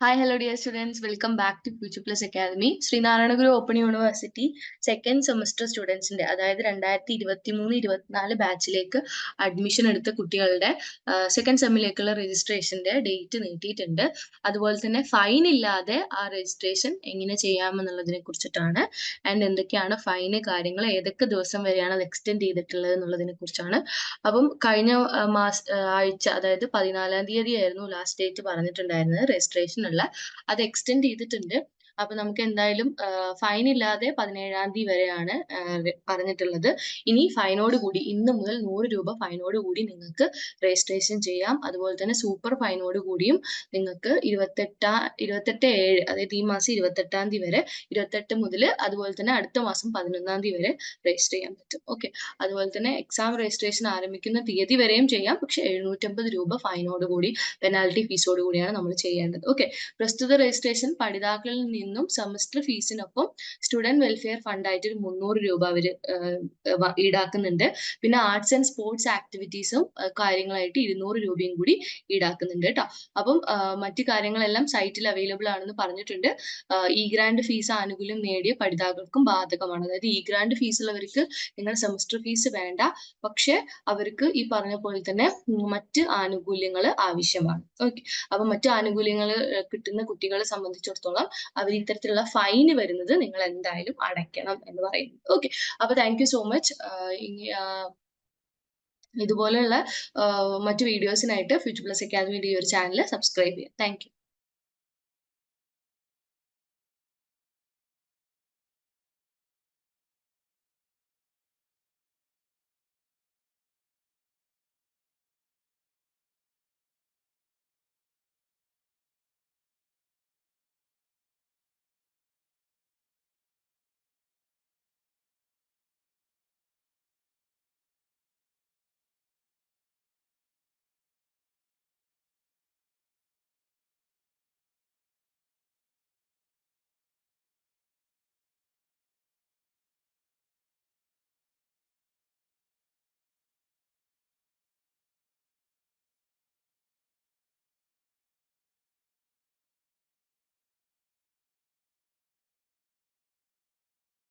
Hi, hello dear students welcome back to future plus academy Sreenarayana Guru open university second semester സ്റ്റുഡൻസിന്റെ അതായത് രണ്ടായിരത്തി ഇരുപത്തി മൂന്ന് ഇരുപത്തിനാല് ബാച്ചിലേക്ക് admission എടുത്ത കുട്ടികളുടെ സെക്കൻഡ് സെമ്മിലേക്കുള്ള രജിസ്ട്രേഷന്റെ ഡേറ്റ് നീട്ടിയിട്ടുണ്ട്. അതുപോലെ തന്നെ ഫൈൻ ഇല്ലാതെ ആ രജിസ്ട്രേഷൻ എങ്ങനെ ചെയ്യാമെന്നുള്ളതിനെ കുറിച്ചിട്ടാണ്. ആൻഡ് എന്തൊക്കെയാണ് ഫൈന് കാര്യങ്ങൾ ഏതൊക്കെ ദിവസം വരെയാണ് അത് എക്സ്റ്റെൻഡ് ചെയ്തിട്ടുള്ളത് എന്നുള്ളതിനെ കുറിച്ചാണ്. അപ്പം കഴിഞ്ഞ മാസ ആഴ്ച അതായത് പതിനാലാം തീയതി ആയിരുന്നു ലാസ്റ്റ് ഡേറ്റ് പറഞ്ഞിട്ടുണ്ടായിരുന്നത് രജിസ്ട്രേഷൻ ഉള്ള അത് എക്സ്റ്റെൻഡ് ചെയ്തിട്ടുണ്ട്. അപ്പൊ നമുക്ക് എന്തായാലും ഫൈൻ ഇല്ലാതെ പതിനേഴാം തീയതി വരെയാണ് പറഞ്ഞിട്ടുള്ളത്. ഇനി ഫൈനോട് കൂടി ഇന്ന് മുതൽ നൂറ് രൂപ ഫൈനോട് കൂടി നിങ്ങൾക്ക് രജിസ്ട്രേഷൻ ചെയ്യാം. അതുപോലെ തന്നെ സൂപ്പർ ഫൈനോട് കൂടിയും നിങ്ങൾക്ക് ഇരുപത്തെട്ടാ ഇരുപത്തെട്ട് ഏഴ് അതായത് ഈ മാസം ഇരുപത്തെട്ടാം തീയതി വരെ ഇരുപത്തെട്ട് മുതൽ അതുപോലെ തന്നെ അടുത്ത മാസം പതിനൊന്നാം തീയതി വരെ രജിസ്റ്റർ ചെയ്യാൻ പറ്റും. ഓക്കെ അതുപോലെ തന്നെ എക്സാം രജിസ്ട്രേഷൻ ആരംഭിക്കുന്ന തീയതി വരെയും ചെയ്യാം. പക്ഷെ എഴുന്നൂറ്റമ്പത് രൂപ ഫൈനോട് കൂടി പെനാൽറ്റി ഫീസോട് കൂടിയാണ് നമ്മൾ ചെയ്യേണ്ടത്. ഓക്കെ പ്രസ്തുത രജിസ്ട്രേഷൻ പഠിതാക്കളിൽ നിന്നും സെമസ്റ്റർ ഫീസിനൊപ്പം സ്റ്റുഡന്റ് വെൽഫെയർ ഫണ്ടായിട്ട് ഒരു മുന്നൂറ് രൂപ അവർ ഈടാക്കുന്നുണ്ട്. പിന്നെ ആർട്സ് ആൻഡ് സ്പോർട്സ് ആക്ടിവിറ്റീസും കാര്യങ്ങളായിട്ട് ഇരുന്നൂറ് രൂപയും കൂടി ഈടാക്കുന്നുണ്ട് കേട്ടോ. അപ്പം മറ്റു കാര്യങ്ങളെല്ലാം സൈറ്റിൽ അവൈലബിൾ ആണെന്ന് പറഞ്ഞിട്ടുണ്ട്. ഇ ഗ്രാൻഡ് ഫീസ് ആനുകൂല്യം നേടിയ പഠിതാക്കൾക്കും ബാധകമാണ്. അതായത് ഇ ഗ്രാൻഡ് ഫീസ് ഉള്ളവർക്ക് നിങ്ങളുടെ സെമസ്റ്റർ ഫീസ് വേണ്ട. പക്ഷെ അവർക്ക് ഈ പറഞ്ഞ പോലെ തന്നെ മറ്റ് ആനുകൂല്യങ്ങൾ ആവശ്യമാണ്. ഓക്കെ. അപ്പൊ മറ്റു ആനുകൂല്യങ്ങൾ കിട്ടുന്ന കുട്ടികളെ സംബന്ധിച്ചിടത്തോളം അവർ ഇത്തരത്തിലുള്ള ഫൈന് വരുന്നത് നിങ്ങൾ എന്തായാലും അടയ്ക്കണം എന്ന് പറയുന്നത് ഓക്കെ അപ്പൊ താങ്ക് സോ മച്ച് ഇതുപോലെയുള്ള മറ്റു വീഡിയോസിനായിട്ട് ഫ്യൂച്ചർ പ്ലസ് അക്കാദമിയുടെ ഈ ഒരു ചാനൽ സബ്സ്ക്രൈബ് ചെയ്യാം. താങ്ക്